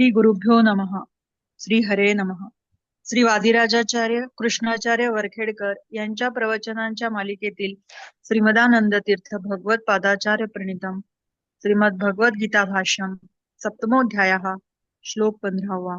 श्री गुरुभ्यो नमः. श्री हरे नमः. श्री वादिराजाचार्य कृष्णाचार्य वरखेडकर यांच्या प्रवचनांच्या मालिकेतील श्रीमदानंद तीर्थ भगवत पादाचार्य प्रणितम श्रीमद भगवत गीता भाष्यम सप्तमोध्याय श्लोक पंधरावा.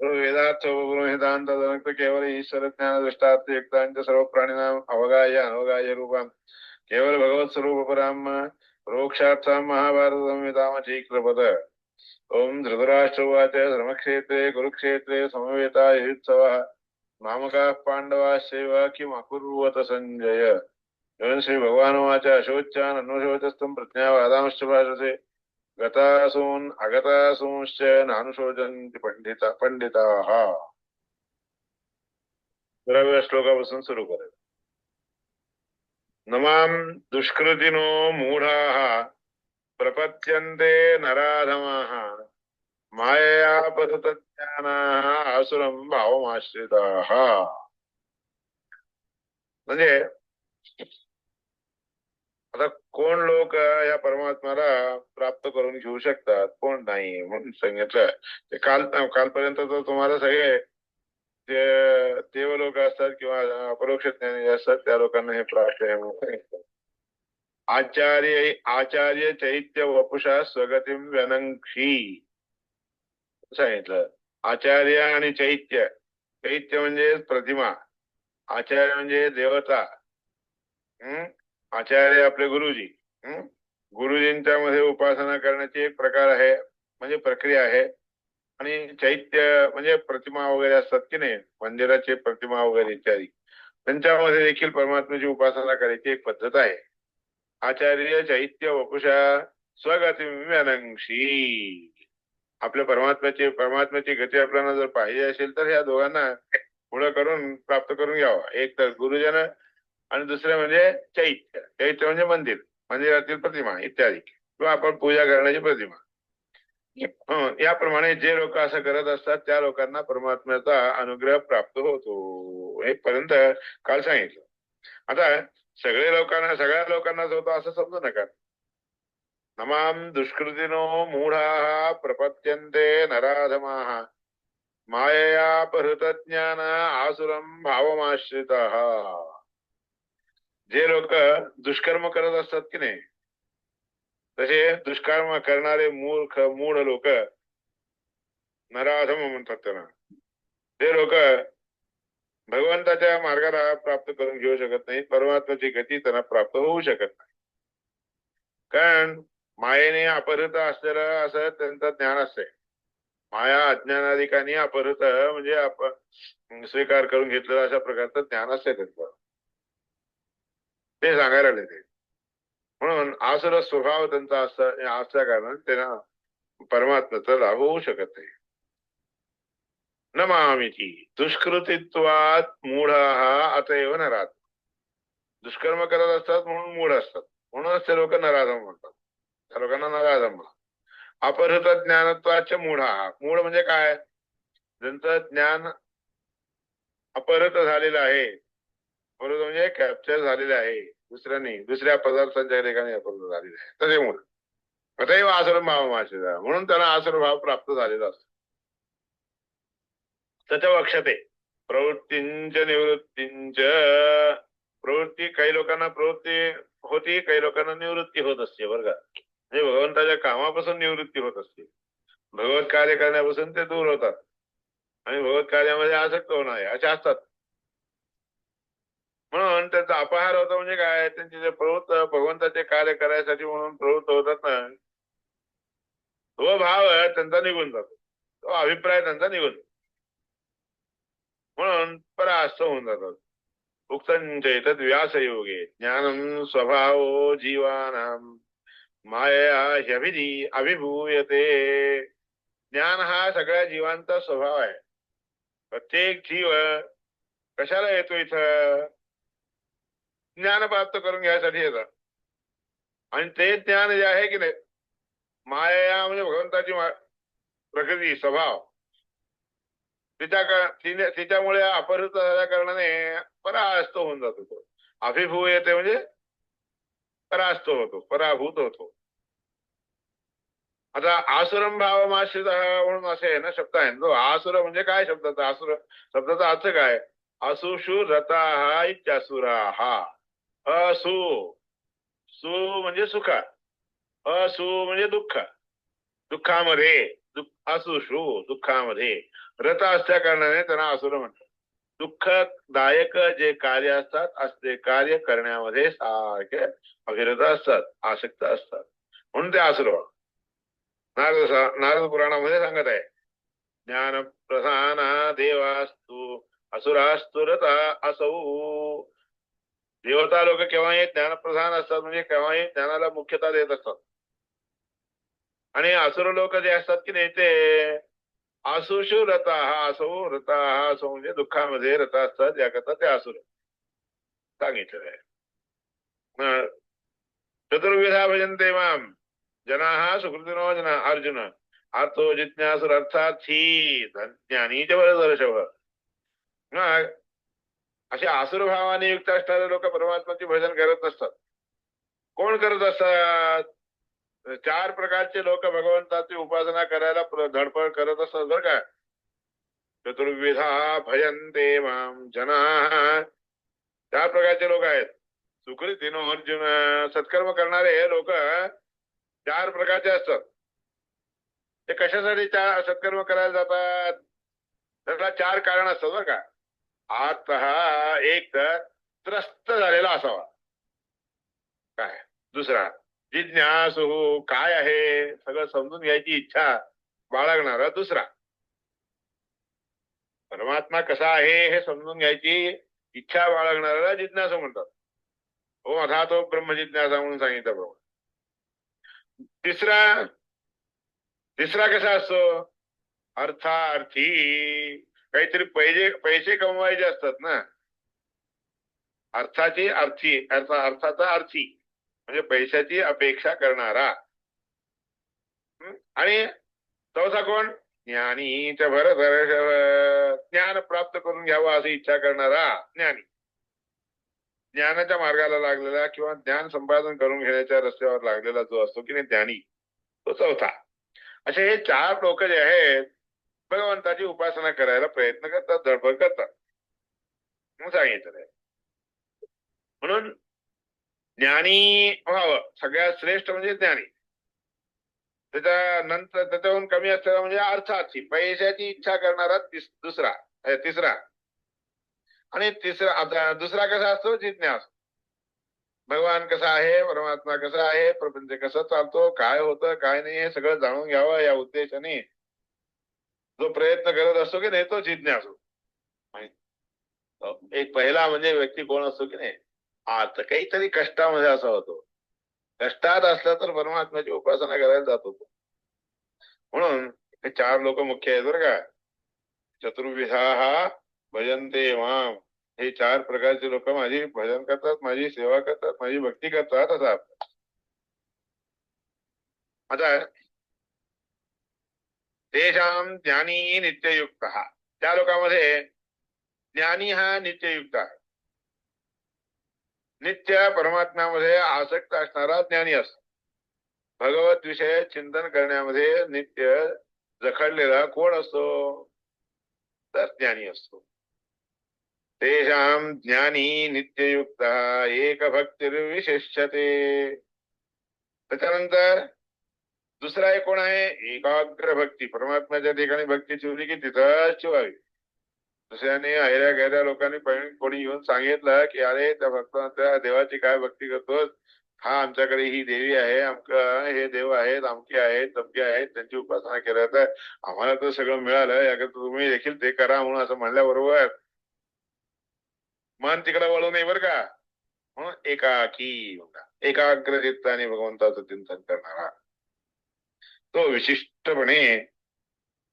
वेदार्थ वेदांत जनक केवळ ईश्वर ज्ञान दृष्टार्थ युक्तांच सर्व प्राणीनाम अवगाय अनवगाय रूपम। केवळ भगवत स्वरूप पराम प्रोक्षार्थ महाभारत संहितामची कृपत ओम धृतराष्ट्र उवाच धर्मक्षेत्रे कुरुक्षेत्रे समवेता युत्सव नामका पांडवा सेवा किम अकुर्वत संजय श्री भगवान वाच अशोच्यान अनुशोचस्तम प्रज्ञा वादांश्च भाषसे गतासून अगतासूंश्च नानुशोचन्ति पंडिता पंडिताः तेराव्या श्लोकापासून सुरू करेल नमाम दुष्कृतिनो मूढाः प्रपद्यन्ते नराधमाः मायया पततज्ञानाः आसुरं भावमाश्रिताः। म्हणजे आता कोण लोक या परमात्माला प्राप्त करून घेऊ शकतात? कोण नाही? म्हणून सांगितलं. ते काल कालपर्यंत तर तुम्हाला सगळे ते देव लोक असतात किंवा अपरोक्ष ज्ञानी असतात त्या लोकांना हे प्राप्त आहे म्हणून सांगितलं. आचार्य आचार्य चैत्य वपुषा स्वगतीम व्यनंक्षी सांगितलं. आचार्य आणि चैत्य. चैत्य म्हणजे प्रतिमा. आचार्य म्हणजे देवता. हम्म आचार्य आपले गुरुजी हम्म गुरुजींच्या मध्ये उपासना करण्याची एक प्रकार आहे म्हणजे प्रक्रिया आहे. आणि चैत्य म्हणजे प्रतिमा वगैरे असतात की नाही मंदिराची प्रतिमा वगैरे इत्यादी. त्यांच्यामध्ये देखील परमात्म्याची उपासना करायची एक पद्धत आहे. आचार्य चैत्य वपुषा स्वगती आपल्या परमात्म्याची परमात्म्याची गती आपल्याला जर पाहिजे असेल तर ह्या दोघांना पुढं करून प्राप्त करून घ्यावा. एक तर गुरुजन आणि दुसरं म्हणजे चैत्य चैत्य म्हणजे मंदिर. मंदिरातील प्रतिमा इत्यादी. किंवा आपण पूजा करण्याची प्रतिमा. याप्रमाणे जे लोक असं करत असतात त्या लोकांना परमात्म्याचा अनुग्रह प्राप्त होतो. हे पर्यंत काल सांगितलं. आता सगळे लोकांना सगळ्या लोकांनाच होतो असं समजू नका. नमाम दुष्कृतीनो मूढा प्रपत्यन्ते नराधमाः। मायया पहृत ज्ञान आसुरम भावमाश्रिता। जे लोक दुष्कर्म करत असतात की नाही तसे दुष्कर्म करणारे मूर्ख मूढ लोक नराधम म्हणतात त्यांना. ते लोक भगवंताच्या मार्गाला प्राप्त करून घेऊ शकत नाही परमात्माची गती त्यांना प्राप्त होऊ शकत नाही. कारण मायेने अपहृत असलेलं असं त्यांचं ज्ञान असतंय. माया अज्ञानाधिकाने अपहृत म्हणजे स्वीकार करून घेतलेलं अशा प्रकारचं ज्ञान असते त्यांचं. ते सांगायला लागले ते. म्हणून आसर स्वभाव त्यांचा असल्या कारण त्यांना परमात्म्याचा लाभ होऊ शकत नाही. नमामिती दुष्कृतित्वात मूढ हा अतएव नराध दुष्कर्म करत असतात म्हणून मूढ असतात. म्हणूनच ते लोक नराधम म्हणतात. त्या लोकांना नराधम म्हणतात. अपहृत ज्ञानत्वाचे मूढ हा. मूढ म्हणजे काय? ज्यांचं ज्ञान अपहृत झालेलं आहे अपहृत म्हणजे कॅप्चर झालेलं आहे. दुसऱ्याने दुसऱ्या पदार्थांच्या ठिकाणी अपहृत झालेलं आहे. तसे मूढ अतएव आसुर माशिदा म्हणून त्यांना आसुर भाव प्राप्त झालेला असतो. त्याच्या वक्षते. आहे प्रवृत्तींच निवृत्तींच. प्रवृत्ती काही लोकांना प्रवृत्ती होती काही लोकांना निवृत्ती होत असते बरं का? म्हणजे भगवंताच्या कामापासून निवृत्ती होत असते. भगवत कार्य करण्यापासून ते दूर होतात. आणि भगवत कार्यामध्ये आसक्त होणार असे असतात. म्हणून त्यांचा अपहार होता म्हणजे काय? त्यांचे जे प्रवृत्त भगवंताचे कार्य करायसाठी म्हणून प्रवृत्त होतात ना तो भाव त्यांचा निघून जातो. तो अभिप्राय त्यांचा निघून जातो. म्हणून परास्त होऊन जातात. उक्तंचैतद व्यासयोगे ज्ञान स्वभाव जीवानाम माया ह्यभिधी अभिभूयते. ज्ञान हा सगळ्या जीवांचा स्वभाव आहे. प्रत्येक जीव कशाला येतो इथं? ज्ञान प्राप्त करून घ्यायसाठी येतात. आणि ते ज्ञान जे आहे की नाही माया म्हणजे भगवंताची प्रकृती स्वभाव. तिच्या तिच्यामुळे अपहृत झाल्या कारणाने परास्त होऊन जातो तो. अभिभू येते म्हणजे परास्त होतो पराभूत होतो. आता आसुरम भाव माश्रित म्हणून असे आहे ना शब्द आहे ना तो. आसुर म्हणजे काय शब्दाचा? आसुर शब्दाचा अर्थ काय? असुशु रता हा इत्यासुरा. हा असु सु. म्हणजे सुखा. असु म्हणजे दुःख. दुःखामध्ये दुःख असुषु दुःखामध्ये. रथ असल्या कारणाने त्यांना असुर म्हणतात. दुःखदायक जे कार्य असतात असते कार्य करण्यामध्ये सारखे अभिरत असतात आसक्त असतात. म्हणून ते असुर नारद नारद पुराणामध्ये सांगत आहे. ज्ञान प्रधाना देवास्तु असुरास्तु रथा असौ. देवता लोक केव्हाही ज्ञानप्रधान असतात म्हणजे केव्हाही ज्ञानाला मुख्यता देत असतात. आणि असुर लोक जे असतात की नाही ते आसुषु रता हा असो रता हा असो म्हणजे दुःखामध्ये रथ असतात याकरता ते असुर. सांगितलेलं आहे. मग चतुर्विधा भजन्ते माम. जना सुकृतिनो जना अर्जुन. अर्थो जिज्ञासुर अर्थार्थी ज्ञानी जवळ दर्शव असे आसुरभावाने युक्त असणारे लोक परमात्माचे भजन करत नसतात. कोण करत असतात? चार प्रकारचे लोक भगवंताची उपासना करायला धडपड करत असतात बरं का. चतुर्विधा भजन्ते माम जना. चार प्रकारचे लोक आहेत. सुकृतीनो अर्जुन सत्कर्म करणारे हे लोक चार प्रकारचे असतात. ते कशासाठी चार सत्कर्म करायला जातात? त्याला चार कारण असतात बरं का. आत हा एक तर त्रस्त झालेला असावा. काय? दुसरा जिज्ञासू काय आहे? सगळं समजून घ्यायची इच्छा बाळगणारा दुसरा. परमात्मा कसा आहे हे समजून घ्यायची इच्छा बाळगणाऱ्याला जिज्ञासू म्हणतात. हो अथा तो ब्रह्म जिज्ञासा म्हणून सांगितलं प्रभू तिसरा तिसरा कसा असतो? अर्थार्थी काहीतरी पैसे पैसे कमवायचे असतात ना. अर्थाची अर्थी अर्थ अर्थाचा अर्थी. म्हणजे पैशाची अपेक्षा करणारा. आणि चौथा कोण? ज्ञानी भर. ज्ञान प्राप्त करून घ्यावं अशी इच्छा करणारा ज्ञानी. ज्ञानाच्या मार्गाला लागलेला किंवा ज्ञान संपादन करून घेण्याच्या रस्त्यावर लागलेला जो असतो की नाही ज्ञानी तो चौथा. असे हे चार लोक जे आहेत भगवंताची उपासना करायला प्रयत्न करतात धडपड करतात. म्हणून सांगितलं म्हणून ज्ञानी व्हावं सगळ्यात श्रेष्ठ म्हणजे ज्ञानी. त्याच्या नंतर त्याच्याहून कमी असलेला म्हणजे अर्थाची पैशाची इच्छा करणारा दुसरा तिसरा. आणि तिसरा आता दुसरा कसा असतो? जिज्ञास. भगवान कसा आहे? परमात्मा कसा आहे? प्रपंच कसा चालतो? काय होतं? काय नाही? हे सगळं जाणून घ्यावं या उद्देशाने. जो प्रयत्न करत असतो की नाही तो जिज्ञासू. एक पहिला म्हणजे व्यक्ती कोण असतो की नाही? आता काहीतरी कष्टामध्ये असा होतो. कष्टात असला तर परमात्म्याची उपासना करायला जात होतो. म्हणून हे चार लोक मुख्य आहेत बरं का. चतुर्विधा हा भजनते माम. हे चार प्रकारचे लोक माझी भजन करतात माझी सेवा करतात माझी भक्ती करतात असा आता तेषाम ज्ञानी नित्ययुक्त. त्या लोकांमध्ये ज्ञानी हा नित्ययुक्त आहे. नित्य परमात्म्यामध्ये आसक्त असणारा ज्ञानी असतो. भगवत विषय चिंतन करण्यामध्ये नित्य जखडलेला कोण असतो? तर ज्ञानी असतो. तेषाम ज्ञानी नित्ययुक्त एक भक्तीर्विशिष्यते त्याच्यानंतर दुसरा एक कोण आहे? एकाग्र भक्ती. परमात्म्याच्या ठिकाणी भक्ती ठेवली की तिथंच ठेवावी. दुसऱ्याने अहिऱ्या गैऱ्या लोकांनी कोणी येऊन सांगितलं की अरे त्या भक्तांच्या देवाची काय भक्ती करतोस? हा आमच्याकडे ही देवी आहे. आमक हे देव आहेत आमके आहेत तमके आहेत. त्यांची उपासना केल्या तर आम्हाला तर सगळं मिळालं. याकरता तुम्ही देखील ते करा म्हणून असं म्हणल्याबरोबर मन तिकडे वळू नये बरं का. म्हणून एकाकी एकाग्र चित्ताने भगवंताचं चिंतन करणारा. तो विशिष्टपणे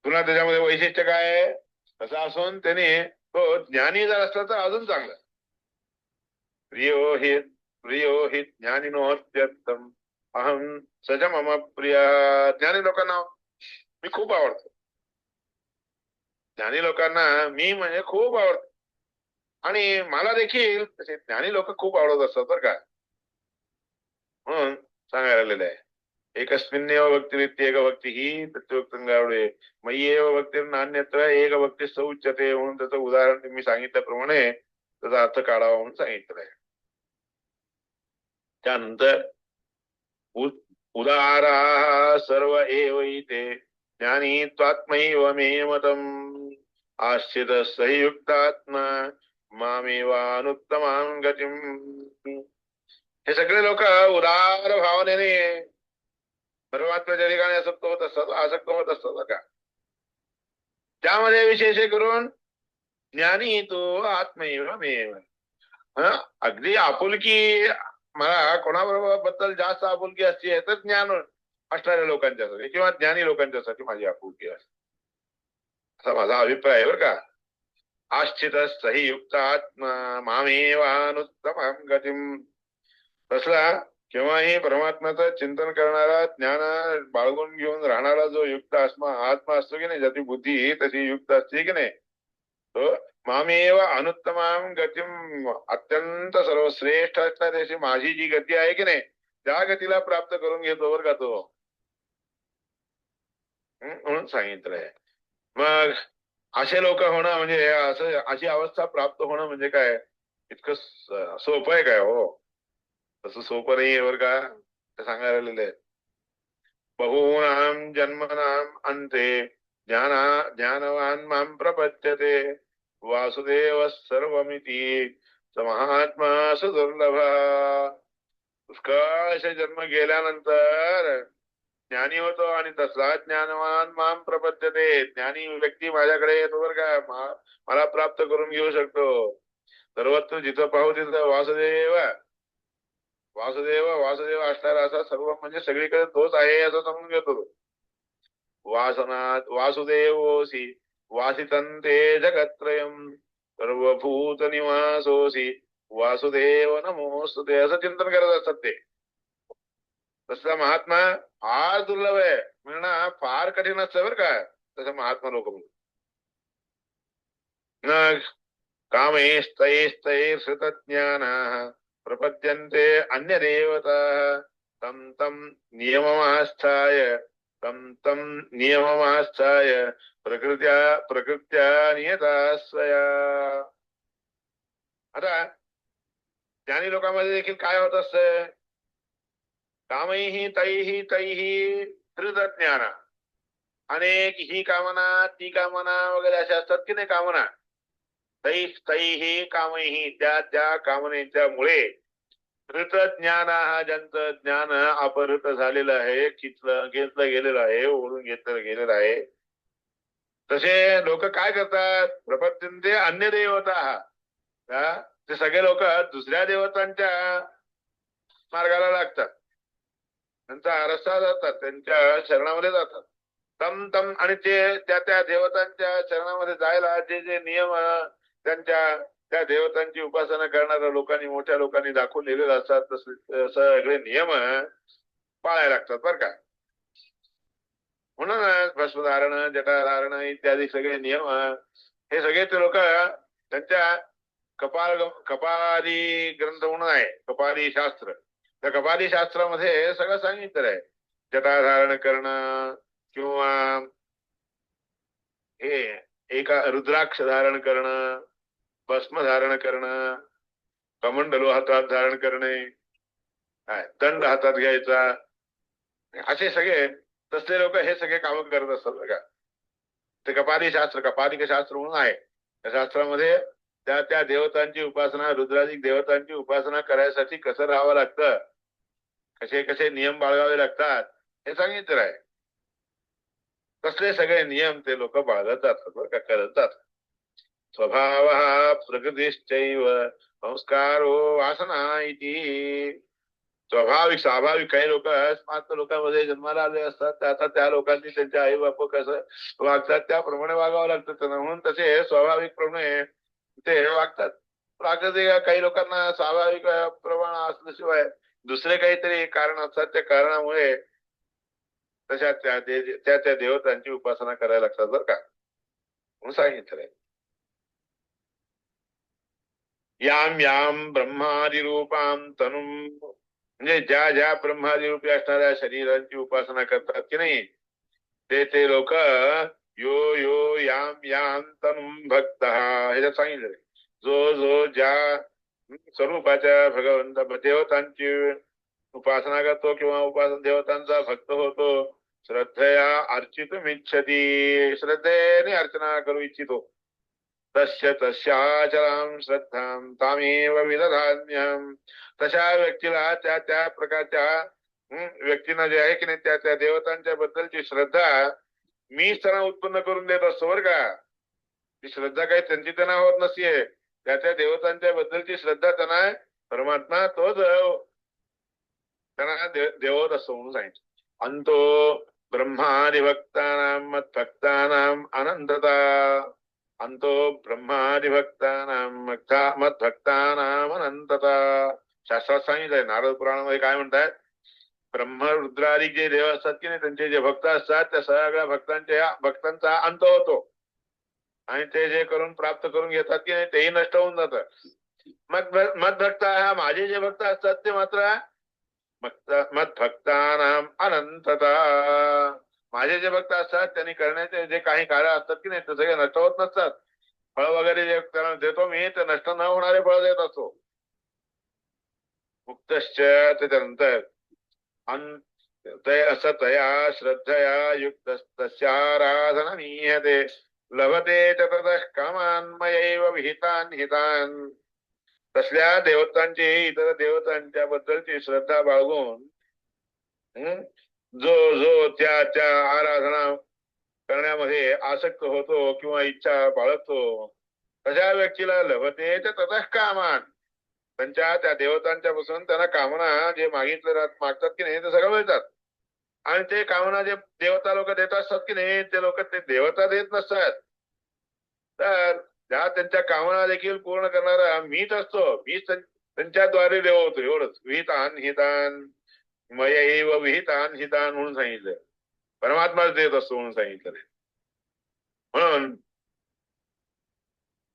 पुन्हा त्याच्यामध्ये वैशिष्ट्य काय आहे? असून त्याने तो ज्ञानी जर असला तर अजून चांगलं प्रियो हि प्रियो हि ज्ञानिनोत्यर्थम अहम सज मम प्रिय. ज्ञानी लोकांना मी खूप आवडतो. ज्ञानी लोकांना मी म्हणजे खूप आवडत. आणि मला देखील तसे ज्ञानी लोक खूप आवडत असतात बरं का. म्हणून सांगायला आहे. एकस्मिन्नेव भक्ती एक भक्ती ही मयी एव भक्ती नान्यत्र एक भक्ती सौच्यते म्हणून त्याचं उदाहरण मी सांगितल्याप्रमाणे त्याचा अर्थ काढावा म्हणून सांगितलं आहे त्यानंतर उ- उदारा सर्व एव ते ज्ञानी त्वात्मैव मे मतम आश्रित संयुक्तात्मा मामेवानुत्तमां गतिम हे सगळे लोक उदार भावनेने परमात्म्याच्या ठिकाणी आसक्त होत असतात आसक्त होत असतात का? त्यामध्ये विशेष करून ज्ञानी तो आत्मैव मेव. अगदी आपुलकी मला कोणाबरोबरबद्दल जास्त आपुलकी असते तर ज्ञान असणाऱ्या लोकांच्यासाठी किंवा ज्ञानी लोकांच्यासाठी माझी आपुलकी असते. असा माझा अभिप्राय आहे बरं का. आश्चित सही युक्त आत्मा मामेवानुत्तम गतिम. तसला केव्हाही परमात्म्याचं चिंतन करणारा ज्ञान बाळगून घेऊन राहणारा जो युक्त आत्मा आत्मा असतो की नाही ज्याची बुद्धी तशी युक्त असते की नाही तो मामेव अनुत्तमाम गतीम अत्यंत सर्वश्रेष्ठ असणारी अशी माझी जी गती आहे की नाही त्या गतीला प्राप्त करून घेतो बरं का तो. म्हणून सांगितलंय. मग असे लोक होणं म्हणजे असं अशी अवस्था प्राप्त होणं म्हणजे काय? इतकं सोपं आहे काय हो? तसं सोपं नाही बरं का. सांगायला आलेलं आहे बहूनाम जन्मनाम अंते ज्ञाना ज्ञानवान माम प्रपद्यते. वासुदेव सर्वमिती स महात्मा सुदुर्लभा पुष्कळ जन्म गेल्यानंतर ज्ञानी होतो आणि तसला ज्ञानवान माम प्रपद्यते. ज्ञानी व्यक्ती माझ्याकडे येतो बरं का. मला प्राप्त करून घेऊ शकतो. सर्वत्र जिथं पाहू तिथं वासुदेव वासुदेव वासुदेव असणारा असा सर्व म्हणजे सगळीकडे तोच आहे असं समजून घेतो वासनात वासुदेवोसी वासितंते जगत्रयम सर्वभूत निवासोसी वासुदेव नमोस्तुते असं चिंतन करत असतात ते. तसला महात्मा फार दुर्लभ आहे. म्हणणं फार कठीण असतं बरं का. तसं महात्मा लोक न कामैस्तैस्तैर्श्रुतज्ञानाः प्रपद्यन्ते अन्यदेवताः। तं तं नियममास्थाय तं तं नियममास्थाय प्रकृत्या प्रकृत्या नियता स्वया आता ज्ञानी लोकांमध्ये देखील काय होत असतं? कामैही तैही तैही हृदज्ञान अनेक ही कामना ती कामना वगैरे अशा असतात की नाही कामना? तै तैही कामही त्या त्या कामनेच्यामुळे हृत ज्ञान हा ज्यांचं ज्ञान अपहृत झालेलं आहे खिचलं घेतलं गेलेलं आहे ओढून घेतलं गेलेलं आहे. तसे लोक काय करतात? प्रपत्यंते अन्य देवता. हा? ते सगळे लोक दुसऱ्या देवतांच्या मार्गाला लागतात. त्यांचा रस्ता जातात त्यांच्या शरणामध्ये जातात. तम तम आणि ते त्या त्या देवतांच्या चरणामध्ये जायला जे जे नियम त्यांच्या त्या देवतांची उपासना करणाऱ्या लोकांनी मोठ्या लोकांनी दाखवून दिलेले असतात तसे सगळे नियम पाळायला लागतात बर का? म्हणूनच भस्मधारण जटाधारण इत्यादी सगळे नियम हे सगळे ते लोक त्यांच्या कपाल कपाली ग्रंथ म्हणून आहे कपाली शास्त्र. त्या कपाली शास्त्रामध्ये सगळं सांगितलं आहे. जटाधारण करणं किंवा हे एका रुद्राक्ष धारण करणं भस्म धारण करणं कमंडलू हातात धारण करणे दंड हातात घ्यायचा. असे सगळे तसले लोक हे सगळे काम करत असतात बघा. ते कपाली शास्त्र कपालिक शास्त्र म्हणून आहे. त्या शास्त्रामध्ये त्या त्या देवतांची उपासना रुद्राधिक देवतांची उपासना करायसाठी कसं राहावं लागतं? कसे कसे नियम बाळगावे लागतात? हे सांगितलं आहे. तसले सगळे नियम ते लोक बाळगत जातात बरं का करत जातात. स्वभाव प्रकृतीश्चैव संस्कारो वासना इति। स्वाभाविक स्वाभाविक काही लोक स्मार्त लोकांमध्ये जन्माला आले असतात आता त्या लोकांनी त्यांचे आई बाप कसं वागतात. त्याप्रमाणे वागावं लागतं. त्यांना म्हणून तसे स्वाभाविकप्रमाणे ते वागतात. प्राकृतिक काही लोकांना स्वाभाविक प्रमाण असल्याशिवाय दुसरे काहीतरी कारण असतात. त्या कारणामुळे तशा त्या त्या त्या देवतांची उपासना करायला लागतात बरं का? म्हणून सांगितलंय. याम याम ब्रह्मादि रूपाम तनुम म्हणजे ज्या ज्या ब्रह्मादि रूपी असणाऱ्या शरीरांची उपासना करतात की नाही ते ते लोक यो यो याम याम तनुम भक्त. ह्याच्यात सांगितलं जो जो ज्या स्वरूपाच्या भगवंत देवतांची उपासना करतो किंवा उपासना देवतांचा भक्त होतो श्रद्धया अर्चित इच्छती श्रद्धेने अर्चना करू इच्छितो. तस्य तस्याचराम श्रद्धा तामेव विदधान्यम तशा व्यक्तीला त्या त्या प्रकारच्या व्यक्तींना जे आहे की नाही त्या त्या देवतांच्या बद्दलची श्रद्धा मीच त्यांना उत्पन्न करून देत असतो बरं का. ती श्रद्धा काही त्यांची त्यांना होत नसते. त्या त्या देवतांच्या बद्दलची श्रद्धा त्यांना परमात्मा तोच त्यांना देवत असतो म्हणून सांगितलं. अंतो ब्रह्मादिभक्तानां मद्भक्तानां अनंतता अंतो ब्रह्मादिभक्तानां मक्ता मद्भक्तानां अनंतता शास्त्रात सांगितलंय नारद पुराणामध्ये काय म्हणतात ब्रह्म रुद्रादी जे देव असतात की नाही त्यांचे जे भक्त असतात त्या सगळ्या भक्तांच्या भक्तांचा अंत होतो. आणि ते जे करून प्राप्त करून घेतात की नाही तेही नष्ट होऊन जातात मग भक्त हा माझे जे भक्त असतात ते मात्र मत भक्तानाम अनंतता. माझे जे भक्त असतात त्यांनी करण्याचे जे काही कार्य असतात की नाही ते सगळे नष्ट होत नसतात. फळ वगैरे जे त्यांना देतो मी ते नष्ट न होणारे फळ देत असतो. मुक्तश्च त्याच्यानंतर असतया श्रद्धया युक्त तस्याराधननीयते लभते च ततः कामान्मयैव हितान हितान. तसल्या देवतांची इतर देवतांच्या बद्दलची श्रद्धा बाळगून जो जो त्या त्या आराधना करण्यामध्ये आसक्त होतो किंवा इच्छा बाळगतो तशा व्यक्तीला लभते ते ततः कामान. त्यांच्या त्या देवतांच्या पासून त्यांना कामना जे मागितले मागतात की नाही ते सगळं मिळतात. आणि ते कामना जे देवता लोक देत असतात की नाही ते लोक ते देवता देत नसतात. तर ज्या त्यांच्या कामना देखील पूर्ण करणारा मीच असतो मीच त्यांच्याद्वारे देव होतो एवढंच. विहितान हितान. मयैव विहितान हितान म्हणून सांगितलं. परमात्माच देत असतो म्हणून सांगितलं. म्हणून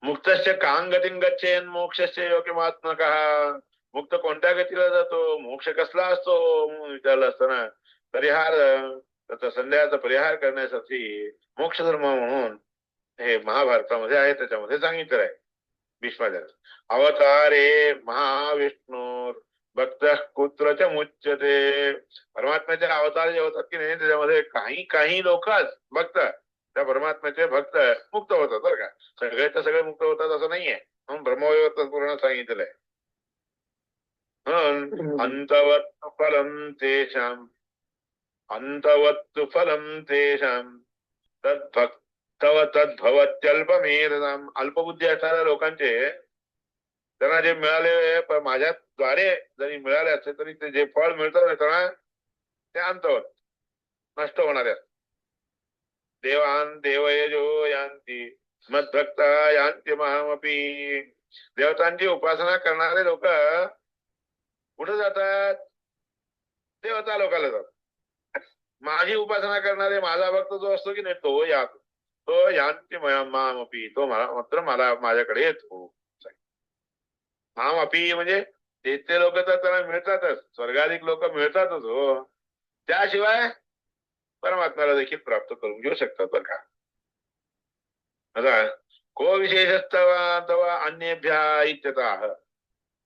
मुक्तस्य कांगतीन गच्छेन मोक्षस्य योग्यमात्मक. मुक्त कोणत्या गतीला जातो? मोक्ष कसला असतो? म्हणून विचारलं असताना परिहार त्याचा संध्याचा परिहार करण्यासाठी मोक्ष धर्म म्हणून हे महाभारतामध्ये आहे त्याच्यामध्ये सांगितलं आहे. भीष्माचार्य अवतारे महाविष्णू. भक्त कुत्रच मुच्यते. परमात्म्याचे अवतार जे होतात की नाही त्याच्यामध्ये काही काही लोकच भक्त. त्या परमात्म्याचे भक्त मुक्त होतात बरं का. सगळे तर सगळे मुक्त होतात असं नाहीये. म्हणून ब्रह्मवैवर्त पूर्ण म्हणून अंतवत् फलम तेषाम. अंतवत् फलम तेषाम. तद्भक्त तव तद्भवत्यल्पमेधनाम अल्पबुद्धी असणाऱ्या लोकांचे त्यांना जे मिळाले प- माझ्याद्वारे जरी मिळाले असते तरी ते जे फळ मिळतं ना त्यांना ते अंतवत नष्ट होणारे. देवान देवयजो यांती मद्भक्ता यांती मामपी देवतांची उपासना करणारे लोक कुठे जातात देवता लोकाला जातात माझी उपासना करणारे माझा भक्त जो असतो की नाही तो या तो यांती मामपी तो मला मात्र मला माझ्याकडे येतो माफी म्हणजे ते ते लोक तर त्यांना मिळतातच. स्वर्गाधिक लोक मिळतातच हो. त्याशिवाय परमात्म्याला देखील प्राप्त करून घेऊ शकतात बर का. आता को विशेषस्तवा तवा अन्यभ्या इत्यतः.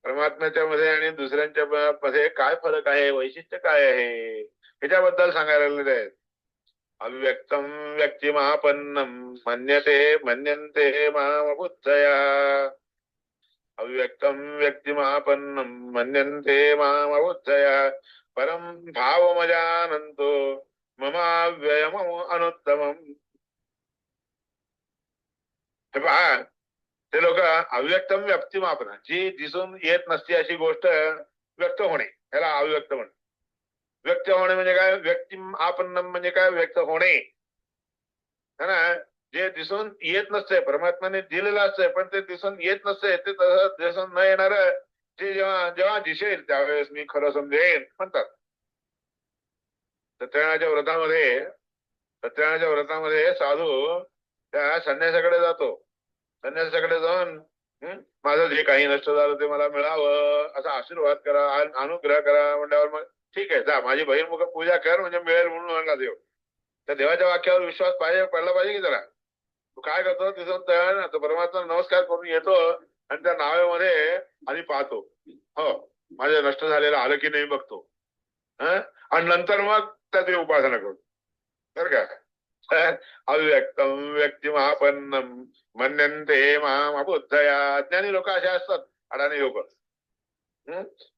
परमात्म्याच्या मध्ये आणि दुसऱ्यांच्या मध्ये काय फरक आहे? वैशिष्ट्य काय आहे? ह्याच्याबद्दल सांगायला आहेत. अव्यक्तम व्यक्तिमापन्नम मन्यते मन्यन्ते मामबुद्धया. अव्यक्तम व्यक्तिमापन्नम मन्यन्ते मामबुद्धया परम भावमजानंतो ममाव्ययम अनुत्तमम। हे पहा ते लोक अव्यक्तम व्यक्तिमापन जी दिसून येत नसते अशी गोष्ट व्यक्त होणे याला अव्यक्त म्हण व्यक्त होणे म्हणजे काय? व्यक्ती आपन्नम म्हणजे काय? व्यक्त होणे. है ना? जे दिसून येत नसते परमात्म्याने दिलेलं असतंय पण ते दिसून येत नसते ते तसं दिसून न येणार ते जेव्हा जेव्हा दिसेल त्यावेळेस मी खरं समजेन म्हणतात. सत्यनारायणाच्या व्रतामध्ये सत्यनारायणाच्या व्रतामध्ये साधू त्या संन्यासाकडे जातो. संन्यासाकडे जाऊन माझं जे काही नष्ट झालं ते मला मिळावं असा आशीर्वाद करा अनुग्रह करा म्हणल्यावर मग ठीक आहे जा माझी बहिर्मुख पूजा कर म्हणजे मिळेल म्हणून म्हणला देव. त्या देवाच्या वाक्यावर विश्वास पाहिजे पडला पाहिजे की जरा? तू काय करतो? तिथून तर तो परमात्मा नमस्कार करून येतो आणि त्या नावेमध्ये आणि पाहतो. हो माझे नष्ट झालेलं आलं की नाही बघतो. आणि नंतर मग त्याची उपासना करतो तर का? अव्यक्तम व्यक्तिमापन्नम मन्यन्ते माम अबुद्धया. ज्ञानी लोक असे असतात अडाणी लोक.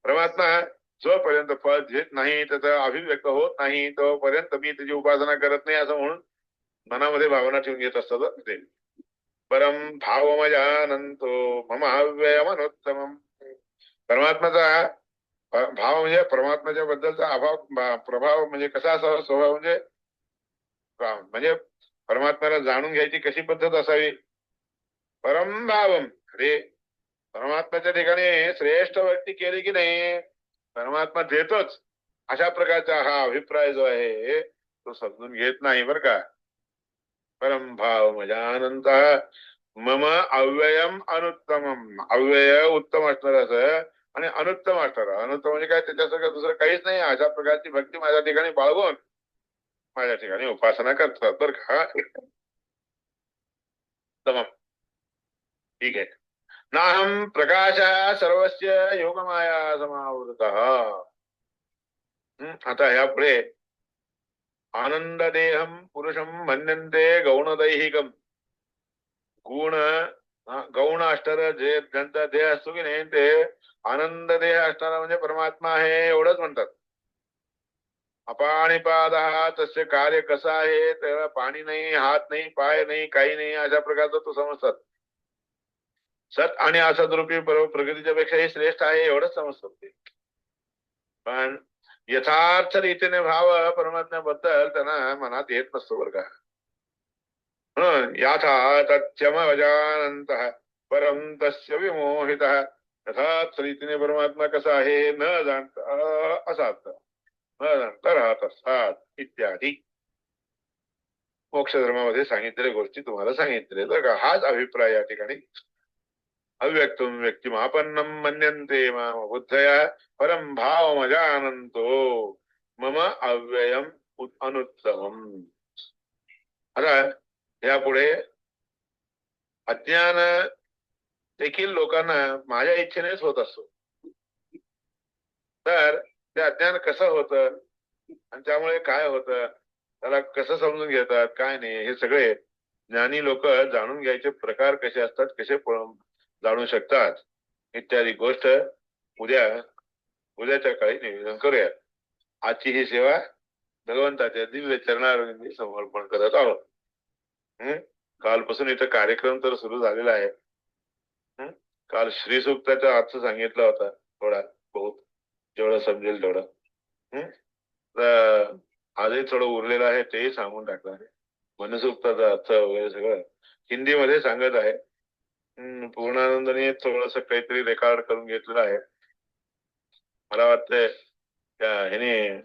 परमात्मा जोपर्यंत फळ घेत नाही त्याचं अभिव्यक्त होत नाही तोपर्यंत मी त्याची उपासना करत नाही असं म्हणून मनामध्ये भावना ठेवून घेत असतात ते. परम भावमजानंतो मम अव्ययमनोत्तम परमात्माचा भाव म्हणजे परमात्माच्या बद्दलचा अभाव प्रभाव म्हणजे कसा असावा स्वभाव म्हणजे म्हणजे परमात्म्याला जाणून घ्यायची कशी पद्धत असावी? परम भावम अरे परमात्म्याच्या ठिकाणी श्रेष्ठ व्यक्ती केली की नाही परमात्मा देतोच. अशा प्रकारचा हा अभिप्राय जो आहे तो समजून घेत नाही बर का. परम भाव मजानंत मम अव्ययम अनुत्तमम। अव्यय उत्तम असणार असं आणि अनुत्तम असणार। अनुत्तम म्हणजे काय? त्याच्यासारखं दुसरं काहीच नाही. अशा प्रकारची भक्ती माझ्या ठिकाणी बाळगून माझ्या ठिकाणी उपासना करतात तर का? उत्तम ठीक आहे. नाहम प्रकाश सर्वस्य योगमाया समावृत। आता ह्या पुढे आनंद देहम पुरुषम मन्यन्ते गौणदैहिकम। गुण गौण असणार जे ज्यांचा देह असतो की नाही ते आनंद देह असणारा म्हणजे परमात्मा आहे एवढंच म्हणतात। अपाणिपाद हा तसे कार्य कसं आहे त्याला पाणी नाही हात नाही पाय नाही काही नाही अशा प्रकारचा तो समजतात। सत आणि असद रूपी परमपेक्षा हे श्रेष्ठ आहे एवढंच समजतात ते। पण यथार्थ रीतीने भाव परमात्म्याबद्दल त्यांना मनात येत नसतो बरं का? म्हणून याथा तथ्यमजानंत परम तस्य विमोहित यथार्थ रीतीने परमात्मा कसा आहे न जाणता असात न जाणता राहत असतात इत्यादी. मोक्ष धर्मामध्ये सांगितलेल्या गोष्टी तुम्हाला सांगितले तर का? हाच अभिप्राय या ठिकाणी. अव्यक्तम व्यक्तिमापन्नम मन्यन्ते మామ बुद्धया परम భావమజానంతో मम अव्ययम उत- अनुत्तमम। आता यापुढे अज्ञान देखील लोकांना माझ्या इच्छेनेच होत असतो. तर ते अज्ञान कसं होतं? आणि त्यामुळे काय होतं? त्याला कसं समजून घेतात? काय नाही? हे सगळे ज्ञानी लोक जाणून घ्यायचे प्रकार कसे असतात? कसे जाणू शकतात. इत्यादी गोष्ट उद्या उद्याच्या काळी निवेदन करूया आजची ही सेवा भगवंताच्या दिव्य चरणारविंदी समर्पण करत आहोत. हम्म कालपासून इथं कार्यक्रम तर सुरू झालेला आहे. हम्म काल श्री सुक्ताचा अर्थ सांगितला होता. थोडा बहुत जेवढं समजेल तेवढं. हम्म तर आजही थोडं उरलेलं आहे तेही सांगून टाकलं आहे. मनसुक्ताचा अर्थ वगैरे सगळं हिंदीमध्ये सांगत आहे. पूर्णानंदने थोडस काहीतरी रेकॉर्ड करून घेतलेलं आहे. मला वाटतंय त्या ह्याने